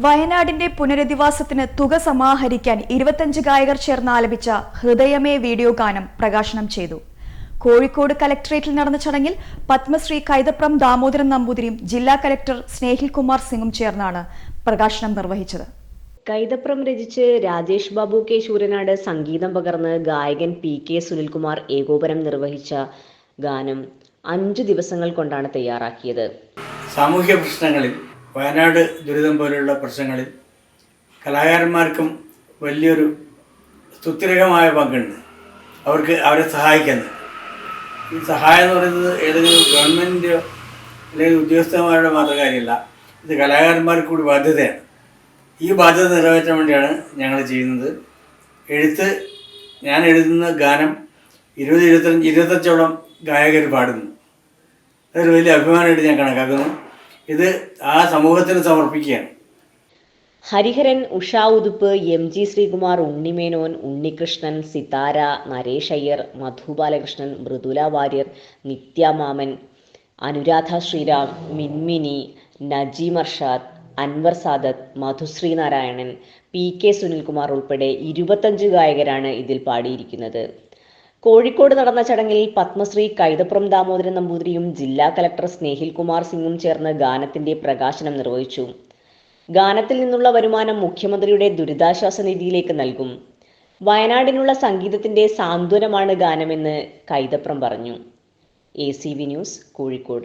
വയനാടിന്റെ പുനരധിവാസത്തിന് തുക സമാഹരിക്കാൻ ഇരുപത്തഞ്ച് ഗായകർ ചേർന്ന് ആലപിച്ച ഹൃദയമേ വീഡിയോ ഗാനം പ്രകാശനം ചെയ്തു. കോഴിക്കോട് കലക്ടറേറ്റിൽ നടന്ന ചടങ്ങിൽ പത്മശ്രീ കൈതപ്രം ദാമോദരൻ നമ്പൂതിരിയും ജില്ലാ കലക്ടർ സ്നേഹിൽ കുമാർ സിംഗും ചേർന്നാണ് പ്രകാശനം നിർവഹിച്ചത്. കൈതപ്രം രചിച്ച് രാജേഷ് ബാബു കെ. ശൂരനാട് സംഗീതം പകർന്ന് ഗായകൻ പി. കെ. സുനിൽകുമാർ ഏകോപനം നിർവഹിച്ച ഗാനം അഞ്ചു ദിവസങ്ങൾ കൊണ്ടാണ് തയ്യാറാക്കിയത്. സാമൂഹ്യ പ്രശ്നങ്ങളിൽ വയനാട് ദുരിതം പോലെയുള്ള പ്രശ്നങ്ങളിൽ കലാകാരന്മാർക്കും വലിയൊരു സുസ്ഥിരമായ പങ്കുണ്ട്. അവർക്ക് അവരെ സഹായിക്കുന്നത് ഈ സഹായം എന്ന് പറയുന്നത് ഏതെങ്കിലും ഗവൺമെന്റ് അല്ലെങ്കിൽ ഉദ്യോഗസ്ഥന്മാരുടെ മാത്രം കാര്യമല്ല ഇത് കലാകാരന്മാർക്ക് കൂടി ബാധ്യതയാണ്. ഈ ബാധ്യത നിറവേറ്റാൻ വേണ്ടിയാണ് ഞങ്ങൾ ചെയ്യുന്നത്. എഴുത്ത് ഞാൻ എഴുതുന്ന ഗാനം ഇരുപത് ഇരുപത്തഞ്ച് ഇരുപത്തഞ്ചോളം ഗായകർ പാടുന്നു. അതൊരു വലിയ അഭിമാനമായിട്ട് ഞാൻ കണക്കാക്കുന്നു. ഇത് ആ സമൂഹത്തിന് സമർപ്പിക്കുകയാണ്. Hariharan Usha Uthup M G Sreekumar Unni Menon Unnikrishnan Sithara Naresh Iyer Madhu Balakrishnan Mridula Warrier Nithya Mammen Anuradha Sriram Minmini Najim Arshad Anwar Sadath Madhushree Narayanan P K Sunil Kumar ഉൾപ്പെടെ ഇരുപത്തഞ്ച് ഗായകരാണ് ഇതിൽ പാടിയിരിക്കുന്നത്. കോഴിക്കോട് നടന്ന ചടങ്ങിൽ പത്മശ്രീ കൈതപ്രം ദാമോദരൻ നമ്പൂതിരിയും ജില്ലാ collector Snehil Kumar സിംഗും ചേർന്ന് ഗാനത്തിന്റെ പ്രകാശനം നിർവഹിച്ചു. ഗാനത്തിൽ നിന്നുള്ള വരുമാനം മുഖ്യമന്ത്രിയുടെ ദുരിതാശ്വാസ നിധിയിലേക്ക് നൽകും. വയനാടിനുള്ള സംഗീതത്തിന്റെ സാന്ത്വനമാണ് ഗാനമെന്ന് കൈതപ്രം പറഞ്ഞു. A news Kozhikode.